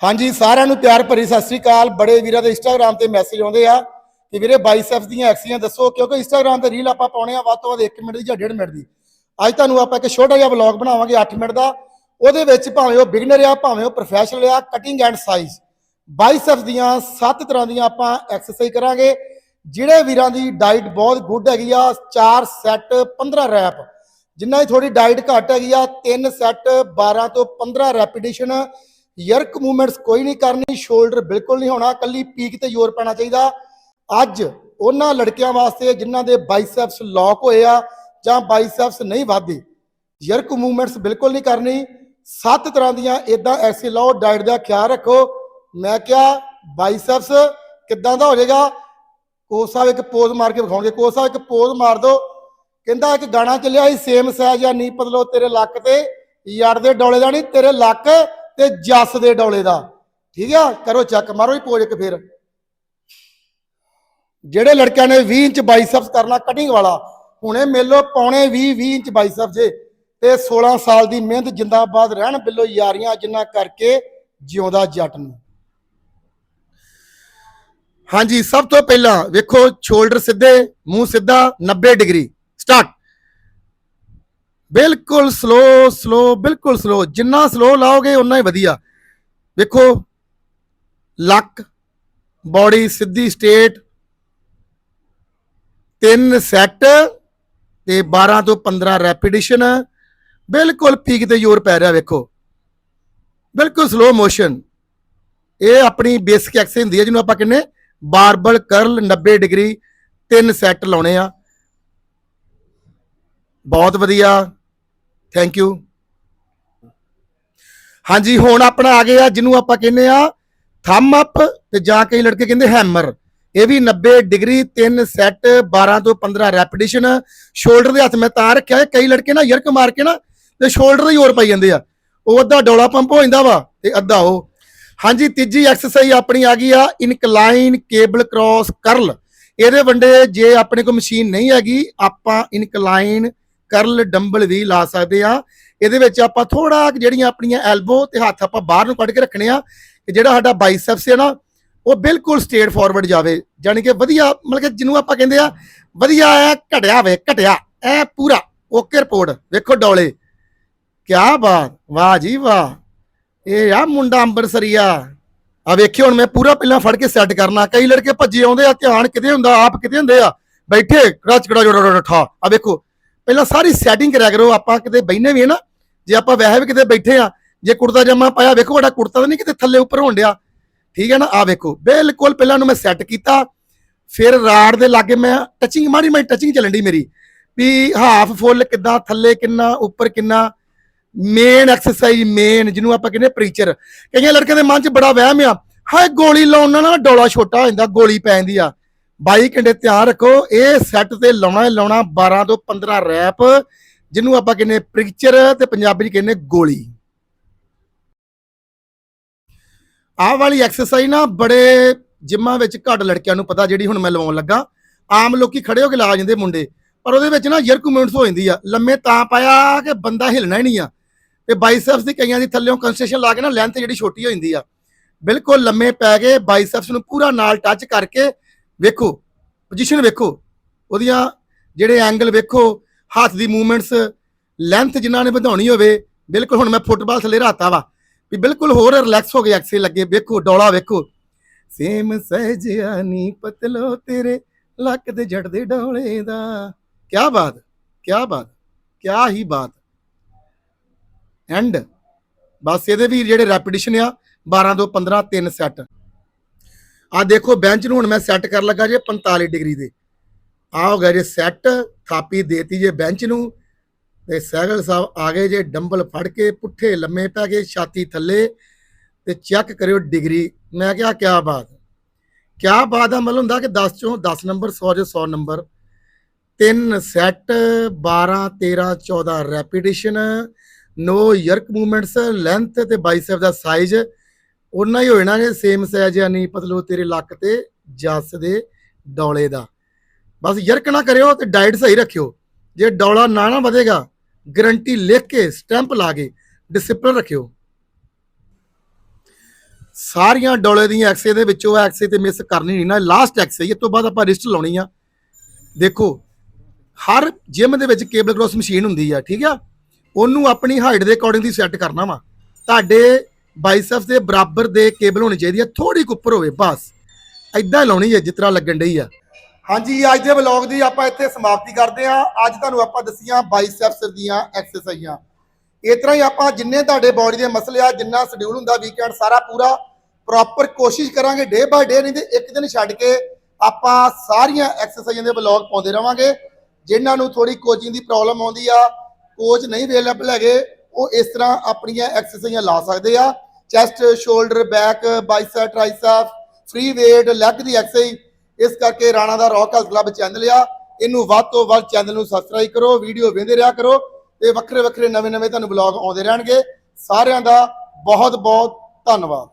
ਹਾਂਜੀ, ਸਾਰਿਆਂ ਨੂੰ ਪਿਆਰ ਭਰੀ ਸਤਿ ਸ੍ਰੀ ਅਕਾਲ। ਬੜੇ ਵੀਰਾਂ ਦੇ ਇੰਸਟਾਗ੍ਰam ਤੇ ਮੈਸੇਜ ਆਉਂਦੇ ਆ ਕਿ ਵੀਰੇ ਬਾਈਸੈਪਸ ਦੀਆਂ ਐਕਸੀਆਂ ਦੱਸੋ, ਕਿਉਂਕਿ ਇੰਸਟਾਗ੍ਰam ਤੇ ਰੀਲ ਆਪਾਂ ਪਾਉਣੇ ਆ, ਵੱਧ ਤੋਂ ਵੱਧ 1 ਮਿੰਟ ਦੀ ਜਾਂ 1.5 ਮਿੰਟ ਦੀ। ਅੱਜ ਤੁਹਾਨੂੰ ਆਪਾਂ ਇੱਕ ਛੋਟਾ ਜਿਹਾ ਵਲੌਗ ਬਣਾਵਾਂਗੇ 8 ਮਿੰਟ ਦਾ। ਉਹਦੇ ਵਿੱਚ ਭਾਵੇਂ ਉਹ ਬਿਗਨਰ ਆ, ਭਾਵੇਂ ਉਹ ਪ੍ਰੋਫੈਸ਼ਨਲ ਆ ਕਟਿੰਗ ਐਂਡ ਸਾਈਜ਼ ਬਾਈਸੈਪਸ ਦੀਆਂ 7 ਤਰ੍ਹਾਂ ਦੀਆਂ ਆਪਾਂ ਐਕਸਰਸਾਈਜ਼ ਕਰਾਂਗੇ। ਜਿਹੜੇ ਵੀਰਾਂ ਦੀ ਡਾਈਟ ਬਹੁਤ ਗੁੱਡ ਹੈਗੀ ਆ 4 ਸੈੱਟ 15 ਰੈਪ ਜਿਨ੍ਹਾਂ ਦੀ ਥੋੜੀ ਡਾਈਟ ਘੱਟ ਹੈਗੀ ਆ 3 ਸੈੱਟ 12 ਤੋਂ 15 ਰੈਪੀਟੀਸ਼ਨ ਯਰਕ ਮੂਵਮੈਂਟਸ ਕੋਈ ਨਹੀਂ ਕਰਨੀ, ਸ਼ੋਲਡਰ ਬਿਲਕੁਲ ਨਹੀਂ ਹੋਣਾ, ਕੱਲੀ ਪੀਕ ਤੇ ਜ਼ੋਰ ਪੈਣਾ ਚਾਹੀਦਾ। ਅੱਜ ਉਹਨਾਂ ਲੜਕਿਆਂ ਵਾਸਤੇ ਜਿਨ੍ਹਾਂ ਦੇ ਬਾਈਸੈਪਸ ਲੌਕ ਹੋਏ ਆ ਜਾਂ ਬਾਈਸੈਪਸ ਨਹੀਂ ਵਧਦੇ, ਯਰਕ ਮੂਵਮੈਂਟਸ ਬਿਲਕੁਲ ਨਹੀਂ ਕਰਨੀ। ਸੱਤ ਤਰ੍ਹਾਂ ਦੀਆਂ ਇਦਾਂ ਐਸੇ ਲਾਓ ਡਾਈਟ ਦਾ ਖਿਆਲ ਰੱਖੋ। ਮੈਂ ਕਿਹਾ, ਬਾਈਸੈਪਸ ਕਿੱਦਾਂ ਦਾ ਹੋ ਜਾਏਗਾ? ਕੋਚ ਸਾਹਿਬ ਇੱਕ ਪੋਜ਼ ਮਾਰ ਕੇ ਵਿਖਾਉਣਗੇ। ਕੋਚ ਸਾਹਿਬ ਇੱਕ ਪੋਜ਼ ਮਾਰ ਦਿਓ। ਕਹਿੰਦਾ, ਇੱਕ ਗਾਣਾ ਚੱਲਿਆ ਸੀ, ਸੇਮ ਸਾਈਜ਼ ਜਾਂ ਨੀ ਪਤਲੋ ਤੇਰੇ ਲੱਕ ਤੇ। ਯਾਰ ਦੇ ਡੋਲੇ ਦਾ ਨਹੀਂ, ਤੇਰੇ ਲੱਕ ਤੇ ਜੱਸ ਦੇ ਡੋਲੇ ਦਾ। ਠੀਕ ਆ? ਕਰੋ ਚੱਕ, ਮਾਰੋ ਹੀ ਪੋਜ ਇੱਕ ਫਿਰ। ਜਿਹੜੇ ਲੜਕਿਆਂ ਨੇ 20 ਇੰਚ ਬਾਈਸੈਪਸ ਕਰਨਾ ਕਟਿੰਗ ਵਾਲਾ, ਹੁਣੇ ਮੇਲੋ ਪੌਣੇ 20 20 ਇੰਚ ਬਾਈਸੈਪਸ ਜੇ। ਤੇ 16 ਸਾਲ ਦੀ ਮਿਹਨਤ ਜਿੰਦਾਬਾਦ ਰਹਿਣ ਬਿੱਲੋ ਯਾਰੀਆਂ ਜਿੰਨਾ ਕਰਕੇ ਜਿਉਂਦਾ ਜੱਟ ਨੂੰ। ਹਾਂਜੀ, ਸਭ ਤੋਂ ਪਹਿਲਾਂ ਵੇਖੋ ਸ਼ੋਲਡਰ ਸਿੱਧੇ, ਮੂੰਹ ਸਿੱਧਾ 90 ਡਿਗਰੀ। ਸਟਾਰਟ ਬਿਲਕੁਲ ਸਲੋ ਸਲੋ ਬਿਲਕੁਲ ਸਲੋ ਜਿੰਨਾ ਸਲੋ ਲਾਓਗੇ ਉਨਾ ਹੀ ਵਧੀਆ। ਵੇਖੋ ਲੱਕ ਬਾਡੀ ਸਿੱਧੀ ਸਟੇਟ ਤਿੰਨ ਸੈੱਟ ਤੇ 12 ਤੋਂ 15 ਰੈਪੀਟੀਸ਼ਨ ਬਿਲਕੁਲ ਪੀਕ ਤੇ ਜ਼ੋਰ ਪੈ ਰਿਹਾ, ਵੇਖੋ। ਬਿਲਕੁਲ ਸਲੋ ਮੋਸ਼ਨ ਇਹ ਆਪਣੀ ਬੇਸਿਕ ਐਕਸਰਸਾਈਜ਼ ਹੁੰਦੀ ਹੈ, ਜਿਹਨੂੰ ਆਪਾਂ ਕਹਿੰਦੇ ਬਾਰਬਲ ਕਰਲ 90 ਡਿਗਰੀ, ਤਿੰਨ ਸੈੱਟ ਲਾਉਣੇ ਆ। ਬਹੁਤ ਵਧੀਆ। ਥੈਂਕ ਯੂ ਹਾਂਜੀ, ਹੁਣ ਆਪਣਾ ਆ ਗਿਆ ਜਿਹਨੂੰ ਆਪਾਂ ਕਹਿੰਦੇ ਆ ਥੰਮ ਅਪ ਤੇ ਜਾਂ ਕਈ ਲੜਕੇ ਕਹਿੰਦੇ ਹੈਮਰ ਇਹ ਵੀ 90 ਡਿਗਰੀ, ਤਿੰਨ ਸੈੱਟ 12 ਤੋਂ 15 ਰੈਪੀਟੀਸ਼ਨ ਸ਼ੋਲਡਰ ਦੇ ਹੱਥ ਮੈਂ ਤਾਂ ਰੱਖਿਆ ਹੈ ਕਈ ਲੜਕੇ ਨਾ ਯਰਕ ਮਾਰ ਕੇ ਨਾ ਤੇ ਸ਼ੋਲਡਰ ਹੀ ਹੋਰ ਪਾਈ ਜਾਂਦੇ ਆ। ਉਹ ਅੱਧਾ ਡੋਲਾ ਪੰਪ ਹੋ ਜਾਂਦਾ ਵਾ ਤੇ ਅੱਧਾ ਉਹ। ਹਾਂਜੀ, ਤੀਜੀ ਐਕਸਰਸਾਈਜ਼ ਆਪਣੀ ਆ ਗਈ ਆ ਇਨਕਲਾਈਨ ਕੇਬਲ ਕ੍ਰਾਸ ਕਰਲ ਇਹਦੇ ਵੰਡੇ ਜੇ ਆਪਣੇ ਕੋਲ ਮਸ਼ੀਨ ਨਹੀਂ ਹੈਗੀ, ਆਪਾਂ ਇਨਕਲਾਈਨ ਕਰਲ ਡੰਬਲ ਵੀ ਲਾ ਸਕਦੇ ਆ। ਇਹਦੇ ਵਿੱਚ ਆਪਾਂ ਥੋੜਾ ਜਿਹੜੀਆਂ ਆਪਣੀਆਂ ਐਲਬੋ ਤੇ ਹੱਥ ਆਪਾਂ ਬਾਹਰ ਨੂੰ ਕੱਢ ਕੇ ਰੱਖਣੇ ਆ, ਕਿ ਜਿਹੜਾ ਸਾਡਾ ਬਾਈਸੈਪਸ ਹੈ ਨਾ, ਉਹ ਬਿਲਕੁਲ ਸਟੇਟ ਫਾਰਵਰਡ ਜਾਵੇ। ਜਾਨੀ ਕਿ ਵਧੀਆ, ਮਤਲਬ ਕਿ ਜਿਹਨੂੰ ਆਪਾਂ ਕਹਿੰਦੇ ਆ, ਵਧੀਆ ਆ ਘਟਿਆ ਵੇ, ਘਟਿਆ, ਐ ਪੂਰਾ ਓਕੇ ਰਿਪੋਰਟ ਵੇਖੋ ਡੋਲੇ। ਕਿਆ ਬਾਤ, ਵਾਹ ਜੀ ਵਾਹ। ਇਹ ਆ ਮੁੰਡਾ ਅੰਬਰਸਰੀਆ ਆ। ਵੇਖਿਓ ਹੁਣ ਮੈਂ ਪੂਰਾ ਪਹਿਲਾਂ ਫੜ ਕੇ ਸੈੱਟ ਕਰਨਾ। ਕਈ ਲੜਕੇ ਭੱਜੇ ਆਉਂਦੇ ਆ, ਧਿਆਨ ਕਿਤੇ ਹੁੰਦਾ, ਆਪ ਕਿਤੇ ਹੁੰਦੇ ਆ। ਬੈਠੇ ਕੜਾਚ ਕੜਾ ਜੋੜਾ ਠਾ। ਆ ਵੇਖੋ ਪਹਿਲਾਂ ਸਾਰੀ ਸੈਟਿੰਗ ਕਰਿਆ ਕਰੋ, ਆਪਾਂ ਕਿਤੇ ਬੈਠਨੇ ਵੀ ਹੈ ਨਾ, ਜੇ ਆਪਾਂ ਵੈਸੇ ਵੀ ਕਿਤੇ ਬੈਠੇ ਆ, ਜੇ ਕੁੜਤਾ ਜਾਮਾ ਪਾਇਆ, ਵੇਖੋ ਸਾਡਾ ਕੁੜਤਾ ਤਾਂ ਨਹੀਂ ਕਿਤੇ ਥੱਲੇ ਉੱਪਰ ਹੋਣ ਡਿਆ। ਠੀਕ ਹੈ ਨਾ? ਆ ਵੇਖੋ, ਬਿਲਕੁਲ ਪਹਿਲਾਂ ਨੂੰ ਮੈਂ ਸੈੱਟ ਕੀਤਾ, ਫਿਰ ਰਾੜ ਦੇ ਲਾਗੇ ਮੈਂ ਟਚਿੰਗ ਮਾੜੀ ਮਾੜੀ ਟੱਚਿੰਗ ਚੱਲਣ ਦੀ ਮੇਰੀ, ਵੀ ਹਾਫ ਫੁੱਲ ਕਿੱਦਾਂ, ਥੱਲੇ ਕਿੰਨਾ, ਉੱਪਰ ਕਿੰਨਾ ਮੇਨ ਐਕਸਰਸਾਈਜ਼ ਮੇਨ ਜਿਹਨੂੰ ਆਪਾਂ ਕਹਿੰਦੇ ਪ੍ਰੀਚਰ ਕਈਆਂ ਲੜਕਿਆਂ ਦੇ ਮਨ 'ਚ ਬੜਾ ਵਹਿਮ ਆ, ਹਾਏ ਗੋਲੀ ਲਾਉਣ ਨਾਲ ਨਾ ਡੋਲਾ ਛੋਟਾ ਹੋ ਜਾਂਦਾ, ਗੋਲੀ ਪੈ ਜਾਂਦੀ ਆ। ਬਾਈ ਘੰਟੇ ਧਿਆਨ ਰੱਖੋ। ਇਹ ਸੈੱਟ ਤੇ ਲਾਉਣਾ ਲਾਉਣਾ 12 ਤੋਂ 15 ਰੈਪ, ਜਿਹਨੂੰ ਆਪਾਂ ਕਹਿੰਦੇ ਪ੍ਰੀਚਰ ਤੇ ਪੰਜਾਬੀ 'ਚ ਕਹਿੰਦੇ ਗੋਲੀ। ਆਹ ਵਾਲੀ ਐਕਸਰਸਾਈਜ਼ ਨਾ ਬੜੇ ਜਿੰਮਾਂ ਵਿੱਚ ਘੱਟ ਲੜਕਿਆਂ ਨੂੰ ਪਤਾ, ਜਿਹੜੀ ਹੁਣ ਮੈਂ ਲਵਾਉਣ ਲੱਗਾ। ਆਮ ਲੋਕੀ ਖੜੇ ਹੋ ਕੇ ਲਾ ਜਾਂਦੇ ਮੁੰਡੇ, ਪਰ ਉਹਦੇ ਵਿੱਚ ਨਾ ਯਰਕ ਮੂਵਮੈਂਟਸ ਹੋ ਜਾਂਦੀ ਆ। ਲੰਮੇ ਤਾਂ ਪਾਇਆ ਕਿ ਬੰਦਾ ਹਿਲਣਾ ਹੀ ਨਹੀਂ ਆ। ਤੇ ਬਾਈਸੈਪਸ ਦੀ ਕਈਆਂ ਦੀ ਥੱਲੇੋਂ ਕੰਸਟ੍ਰਕਸ਼ਨ ਲਾ ਕੇ ਨਾ ਲੈਂਥ ਜਿਹੜੀ ਛੋਟੀ ਹੋ ਜਾਂਦੀ ਆ। ਬਿਲਕੁਲ ਲੰਮੇ ਪੈ ਕੇ ਬਾਈਸੈਪਸ ਨੂੰ ਪੂਰਾ ਨਾਲ ਟੱਚ ਕਰਕੇ ਵੇਖੋ ਪੋਜੀਸ਼ਨ ਵੇਖੋ। ਉਹਦੀਆਂ ਜਿਹੜੇ ਐਂਗਲ ਵੇਖੋ, ਹੱਥ ਦੀ ਮੂਵਮੈਂਟਸ ਲੈਂਥ ਜਿਨ੍ਹਾਂ ਨੇ ਵਧਾਉਣੀ ਹੋਵੇ, ਬਿਲਕੁਲ ਹੁਣ ਮੈਂ ਫੁੱਟਬਾਲ ਥੱਲੇ ਰਾਤਾ ਵਾ। ਵੀ ਬਿਲਕੁਲ ਹੋਰ ਰਿਲੈਕਸ ਹੋ ਗਏ ਐਕਸੇ ਲੱਗੇ। ਵੇਖੋ, ਡੋਲਾ ਵੇਖੋ। ਸੇਮ ਸਹਿਜਿਆ ਨੀ ਪਤਲੋ ਤੇਰੇ, ਲੱਕ ਦੇ ਜੜ ਡੋਲੇ ਦਾ। ਕਿਆ ਬਾਤ ਕਿਆ ਬਾਤ, ਕਿਆ ਹੀ ਬਾਤ। ਐਂਡ ਬਸ ਇਹਦੇ ਵੀ ਜਿਹੜੇ ਰੈਪੀਟੀਸ਼ਨ ਆ 12 ਤੋਂ 15 ਤਿੰਨ ਸੈੱਟ ਆ ਦੇਖੋ ਬੈਂਚ ਨੂੰ ਹੁਣ ਮੈਂ ਸੈੱਟ ਕਰ ਲੱਗਾ ਜੇ 45 ਡਿਗਰੀ ਦੇ। ਆ ਹੋ ਗਿਆ ਜੇ ਸੈੱਟ, ਥਾਪੀ ਦੇਤੀ ਜੇ ਬੈਂਚ ਨੂੰ। ਤੇ ਸਹਿਗਲ ਸਾਹਿਬ ਆ ਗਏ ਜੇ ਡੰਬਲ ਫੜ ਕੇ, ਪੁੱਠੇ ਲੰਮੇ ਪੈ ਗਏ ਛਾਤੀ ਥੱਲੇ ਤੇ ਚੈੱਕ ਕਰਿਓ ਡਿਗਰੀ। ਮੈਂ ਕਿਹਾ ਕਿਆ ਬਾਤ। ਕਿਆ ਬਾਤ ਦਾ ਮਤਲਬ ਹੁੰਦਾ ਕਿ 10 ਚੋਂ 10 ਨੰਬਰ 100 ਚੋਂ 100 ਨੰਬਰ। ਤਿੰਨ set 12 13 14 repetition, no jerk movements, length ਤੇ ਬਾਈਸੈਪ ਦਾ ਸਾਈਜ਼। ਉਹਨਾਂ ਹੀ ਹੋ ਜਾਣਾ ਜੇ ਸੇਮ ਸਾਈਜ਼ ਆ ਨਹੀਂ, ਪਤਲੋ ਤੇਰੇ ਲੱਕ ਤੇ, ਜੱਸ ਦੇ ਡੌਲੇ ਦਾ। ਬਸ ਯਰਕ ਨਾ ਕਰਿਓ ਤੇ ਡਾਈਟ ਸਹੀ ਰੱਖਿਓ। ਜੇ ਡੌਲਾ ਨਾ ਨਾ ਵਧੇਗਾ ਗਰੰਟੀ ਲਿਖ ਕੇ ਸਟੈਂਪ ਲਾ ਕੇ ਡਿਸਪਲਿਨ ਰੱਖਿਓ। ਸਾਰੀਆਂ ਡੌਲੇ ਦੀਆਂ ਐਕਸੇ ਦੇ ਵਿੱਚੋਂ ਐਕਸੇ ਤੇ ਮਿਸ ਕਰਨੀ ਨਹੀਂ ਨਾ ਲਾਸਟ ਐਕਸੇ ਇਹ ਤੋਂ ਬਾਅਦ ਆਪਾਂ ਰਿਸਟ ਲਾਉਣੀ ਆ। ਦੇਖੋ, ਹਰ ਜਿਮ ਦੇ ਵਿੱਚ ਕੇਬਲ ਕ੍ਰੋਸ ਮਸ਼ੀਨ ਹੁੰਦੀ ਆ, ਠੀਕ ਆ? ਉਹਨੂੰ ਆਪਣੀ ਹਾਈਟ ਦੇ ਅਕੋਰਡਿੰਗ ਦੀ ਸੈੱਟ ਕਰਨਾ ਵਾ। ਤੁਹਾਡੇ ਬਾਈਸੈਪਸ ਦੇ ਬਰਾਬਰ ਦੇ ਕੇਬਲ ਹੋਣੀ ਚਾਹੀਦੀ ਹੈ ਥੋੜੀ ਕੁ ਉੱਪਰ ਹੋਵੇ, ਬਸ। ਐਦਾਂ ਲਾਉਣੀ ਹੈ ਜਿਸ ਤਰ੍ਹਾਂ ਲੱਗਣ ਡਈ ਆ। ਹਾਂਜੀ, ਅੱਜ ਦੇ ਵਲੌਗ ਦੀ ਆਪਾਂ ਇੱਥੇ ਸਮਾਪਤੀ ਕਰਦੇ ਹਾਂ। ਅੱਜ ਤੁਹਾਨੂੰ ਆਪਾਂ ਦੱਸੀਆਂ ਬਾਈਸੈਪਸ ਦੀਆਂ ਐਕਸਰਸਾਈਜ਼ਾਂ। ਇਸ ਤਰ੍ਹਾਂ ਹੀ ਆਪਾਂ ਜਿੰਨੇ ਤੁਹਾਡੇ ਬਾਡੀ ਦੇ ਮਸਲੇ ਆ, ਜਿੰਨਾ ਸ਼ਡਿਊਲ ਹੁੰਦਾ ਵੀਕਐਂਡ ਸਾਰਾ ਪੂਰਾ ਪ੍ਰੋਪਰ ਕੋਸ਼ਿਸ਼ ਕਰਾਂਗੇ ਡੇ ਬਾਏ ਡੇ ਨਹੀਂ ਤੇ ਇੱਕ ਦਿਨ ਛੱਡ ਕੇ ਆਪਾਂ ਸਾਰੀਆਂ ਐਕਸਰਸਾਈਜ਼ਾਂ ਦੇ ਵਲੌਗ ਪਾਉਂਦੇ ਰਵਾਂਗੇ। ਜਿਨ੍ਹਾਂ ਨੂੰ ਥੋੜੀ ਕੋਚਿੰਗ ਦੀ ਪ੍ਰੋਬਲਮ ਆਉਂਦੀ ਆ ਕੋਚ ਨਹੀਂ ਅਵੇਲੇਬਲ ਹੈਗੇ, ਉਹ ਇਸ ਤਰ੍ਹਾਂ ਆਪਣੀਆਂ ਐਕਸਰਸਾਈਜ਼ਾਂ ਲਾ ਸਕਦੇ ਆ। Chest shoulder back bicep tricep free weight leg ਦੀ ਐਕਸਰਸਾਈਜ਼ ਇਸ ਕਰਕੇ ਰਾਣਾ ਦਾ ਰੌਕ ਹਾਊਸ ਕਲੱਬ ਚੈਨਲ ਆ ਇਹਨੂੰ ਵੱਧ ਤੋਂ ਵੱਧ ਚੈਨਲ ਨੂੰ ਸਬਸਕ੍ਰਾਈਬ ਕਰੋ ਵੀਡੀਓ ਵੇਖਦੇ ਰਿਹਾ ਕਰੋ ਤੇ ਵੱਖਰੇ ਵੱਖਰੇ ਨਵੇਂ ਨਵੇਂ ਤੁਹਾਨੂੰ ਬਲੌਗ ਆਉਂਦੇ ਰਹਿਣਗੇ। ਸਾਰਿਆਂ ਦਾ ਬਹੁਤ ਬਹੁਤ ਧੰਨਵਾਦ।